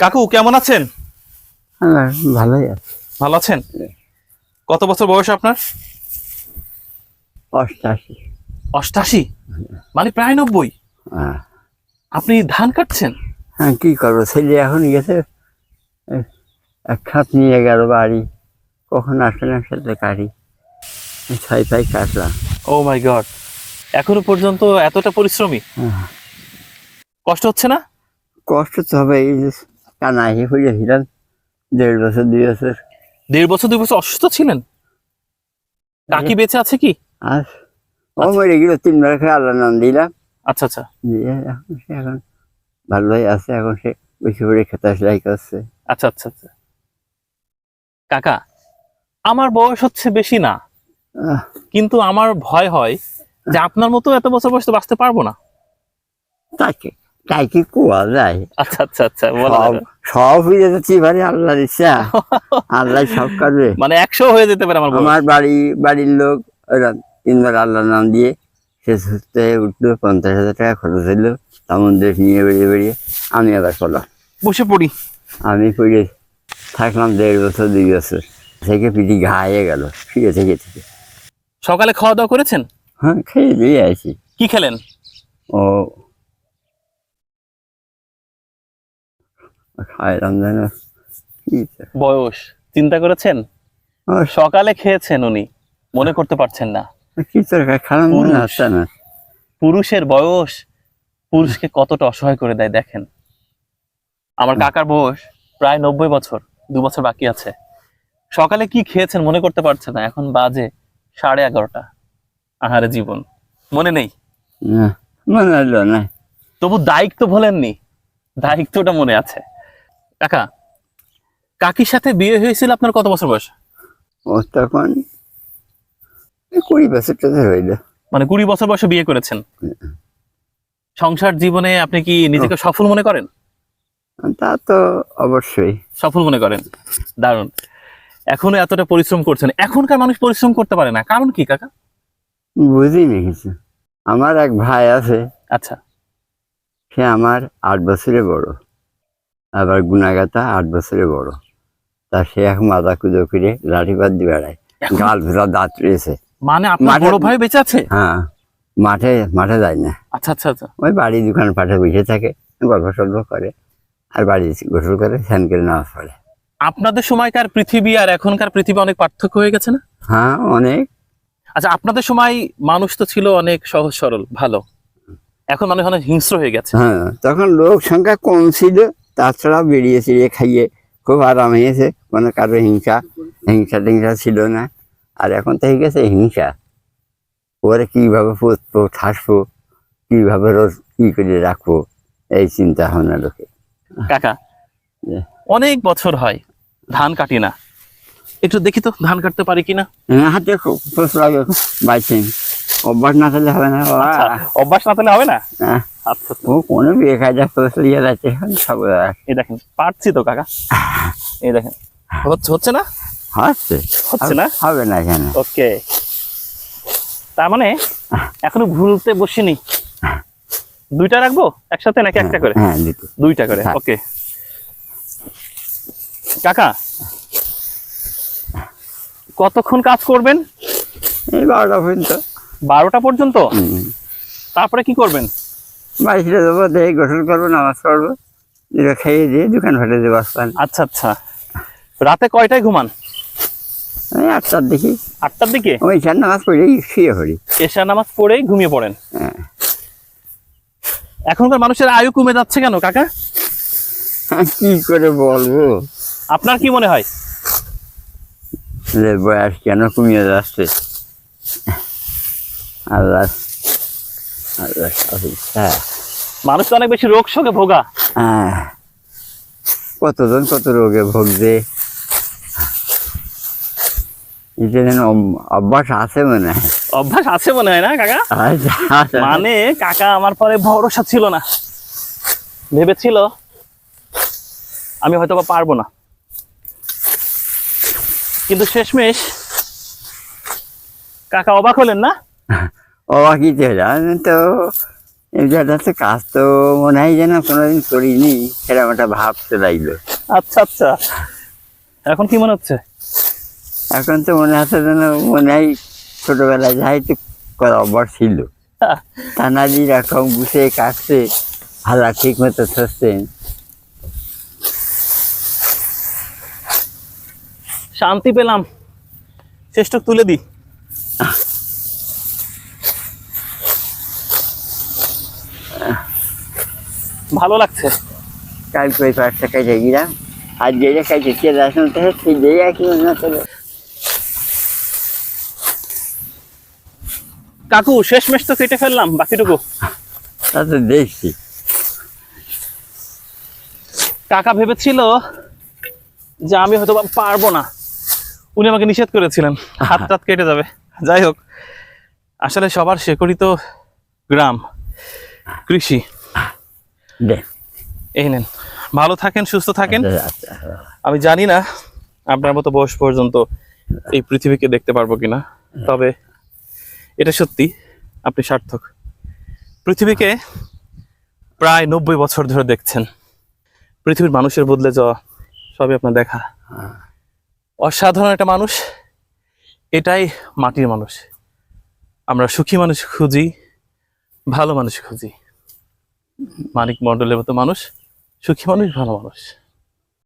কাকু কেমন আছেন? ভালোই আছে। ভালো আছেন? কত বছর বয়স আপনার? অষ্টাশি। অষ্টাশি? মানে প্রায় নব্বই? হ্যাঁ। আপনি ধান কাটছেন? হ্যাঁ কি করব? ছেলে এখন গেছে এক খাত নিয়ে গেল বাড়ি। কখন আসবে না সেটা কাটি। ছাই ফাই কাটলাম। Oh my God. এখনও পর্যন্ত এতটা পরিশ্রমী? হ্যাঁ। কষ্ট হচ্ছে না? কষ্ট তো হবে এই যে কানাই হয়েছিলাম দেড় বছর দুই বছর। দেড় বছর দুই বছর অসুস্থ ছিলেন? কাকি বেঁচে আছে কি? আর ও মরে গেল তিনবার করে আল্লাহ নাম দিলাম। আচ্ছা আচ্ছা। দিয়ে এখন সে এখন ভালোই আছে এখন সে বেশি করে খেতে সেলাই করছে। আচ্ছা আচ্ছা আচ্ছা। কাকা আমার বয়স হচ্ছে বেশি না। কিন্তু আমার ভয় হয় যে আপনার মতো এত বছর বয়সে বাঁচতে পারব না। তাকে। তাই কি কোয়া যায়? আচ্ছা আচ্ছা আচ্ছা বলা সব। সব হয়ে যাচ্ছে এবারে আল্লাহর ইচ্ছা। আল্লাহ সব করবে মানে একশো হয়ে যেতে পারে আমার আমার বাড়ি বাড়ির লোক তিনবার আল্লাহর নাম দিয়ে সে সুস্থ হয়ে উঠল পঞ্চাশ হাজার টাকা খরচ হইল। তেমন দেশ নিয়ে বেরিয়ে বেরিয়ে আমি আবার করলাম বসে পড়ি। আমি পড়ে থাকলাম দেড় বছর দুই বছর। থেকে পিঠি ঘা হয়ে গেল শুয়ে থেকে থেকে। সকালে খাওয়া দাওয়া করেছেন? হ্যাঁ খেয়ে দিয়ে আছি কি খেলেন? ও খাইলাম যেন বয়স চিন্তা করেছেন? সকালে খেয়েছেন উনি মনে করতে পারছেন না। পুরুষের বয়স পুরুষকে কতটা অসহায় করে দেয় দেখেন। আমার কাকার বয়স প্রায় নব্বই বছর দু বছর বাকি আছে। সকালে কি খেয়েছেন মনে করতে পারছে না এখন বাজে সাড়ে এগারোটা। আহারে জীবন মনে নেই? না, মনে তবু দায়িত্ব বলেননি দায়িত্বটা মনে আছে। কাকা কাকির সাথে বিয়ে হয়েছিল আপনার কত বছর বয়স? ও তখন কুড়ি বছর টছর হইল। মানে কুড়ি বছর বয়সে বিয়ে করেছেন? সংসার জীবনে আপনি কি নিজেকে সফল মনে করেন? তা তো অবশ্যই। সফল মনে করেন। দারুণ। এখনও এতটা পরিশ্রম করছেন। এখনকার মানুষ পরিশ্রম করতে পারে না। কারণ কি কাকা? বুঝিনি কিছু। আমার এক ভাই আছে। আচ্ছা। সে আমার আট বছরে বড়। আবার গুণাগাতা আট বছরে বড়। তা সে এখন মাথা কুদো করে লাঠি বাদ দিয়ে বেড়ায়। গাল ভেতর দাঁত রয়েছে। মানে আপনার বড় ভাই বেঁচে আছে? হ্যাঁ মাঠে মাঠে যায় না। আচ্ছা আচ্ছা আচ্ছা। ওই বাড়ি দোকান পাঠে বসে থাকে গল্প সল্প করে আর বাড়ি গোসল করে স্নান করে নামাজ পড়ে। আপনাদের সময়কার পৃথিবী আর এখনকার পৃথিবী অনেক পার্থক্য হয়ে গেছে না? হ্যাঁ অনেক। আচ্ছা আপনাদের সময় মানুষ তো ছিল অনেক সহজ সরল ভালো। এখন মানুষ অনেক হিংস্র হয়ে গেছে। হ্যাঁ তখন লোক সংখ্যা কম ছিল। তাছাড়া বেরিয়ে চিড়িয়ে খাইয়ে খুব আরাম হয়েছে। কোনো কারও হিংসা হিংসা টিংসা ছিল না। আর এখন তো হয়ে গেছে হিংসা। ওরে কীভাবে পুষবো ঠাসবো কীভাবে রোজ কী করে রাখব এই চিন্তা ভাবনা লোকে। কাকা। অনেক বছর হয় ধান কাটি না। একটু দেখি তো ধান কাটতে পারি কিনা? হ্যাঁ, হাতে খুব বাইছেন অভ্যাস না থাকলে হবে না বাবা। আচ্ছা, অভ্যাস না তাহলে হবে না? হ্যাঁ, আচ্ছা ও কোনো বিয়ে খাজা ফোস লিয়ে যাচ্ছে সব এই দেখেন পারছি তো কাকা। এই দেখেন। হচ্ছে হচ্ছে না? হচ্ছে। হচ্ছে না? হবে না এখানে। ওকে। তার মানে এখনও ভুলতে বসিনি। দুইটা রাখব একসাথে নাকি একটা করে? হ্যাঁ দুইটা। করে হ্যাঁ। ওকে। কাকা কতক্ষণ কাজ করবেন? এই বারোটা পর্যন্ত। বারোটা পর্যন্ত? তারপরে কি করবেন? বাড়ি ফিরে যাব দেখে গোসল করব নামাজ পড়ব যেটা খেয়ে দিয়ে দোকান ফাটে দেবো আসতাম আচ্ছা আচ্ছা। রাতে কয়টায় ঘুমান? ওই আটটার দিকে। আটটার দিকে? ওই চার নামাজ পড়ে শুয়ে পড়ি। এশা নামাজ পড়েই ঘুমিয়ে পড়েন? হ্যাঁ। এখনকার মানুষের আয়ু কমে যাচ্ছে কেন কাকা? আর কি করে বলব? আপনার কি মনে হয়? যে বয়স কেন কমিয়ে যাচ্ছে? আল্লাহ আল্লাহ ইচ্ছা। মানুষ তো অনেক বেশি রোগ শোকে ভোগা। আহ, কতজন কত রোগে ভুগছে অভ্যাস আছে মনে হয়। অভ্যাস আছে মনে হয় না কাকা। মানে কাকা আমার পরে ভরসা ছিল না। ভেবেছিল আমি হয়তো বা পারব না। কিন্তু শেষমেশ কাকা অবাক হলেন না? অবাক কি হলো আমি তো? এই জায়গাতে কাজ তো মনে হয় যেন কোনোদিন করিনি সেরকম একটা ভাব চলে আইলো। আচ্ছা আচ্ছা। এখন কি মনে হচ্ছে? এখন তো মনে হচ্ছে যেন মনে হয় ছোটবেলায় যাই তো করা অভ্যাস ছিল। টানালি রকম গুছিয়ে কাটছে হালা ঠিক মতো থাকছেন শান্তি পেলাম। চেষ্টা তুলে দি ভালো লাগছে। কালকে ওই পাঁচটা কাজে গিলাম আর যেটা কাজে কে থাকে সেই যেই একই মনে কাকু শেষ মেশ তো কেটে ফেললাম বাকিটুকু। তা তো দেখছি। কাকা ভেবেছিল যে আমি হয়তো পারব না। উনি আমাকে নিষেধ করেছিলেন হাত টাত কেটে যাবে। যাই হোক আসলে সবার শেকড়ই তো গ্রাম কৃষি। এই নেন। ভালো থাকেন সুস্থ থাকেন। আচ্ছা আমি জানি না আপনার মতো বয়স পর্যন্ত এই পৃথিবীকে দেখতে পারব কিনা তবে এটা সত্যি আপনি সার্থক। পৃথিবীকে প্রায় নব্বই বছর ধরে দেখছেন। পৃথিবীর মানুষের বদলে যাওয়া সবই আপনার দেখা। অসাধারণ একটা মানুষ এটাই মাটির মানুষ। আমরা সুখী মানুষ খুঁজি ভালো মানুষ খুঁজি। মানিক মণ্ডলের মতো মানুষ সুখী মানুষ ভালো মানুষ।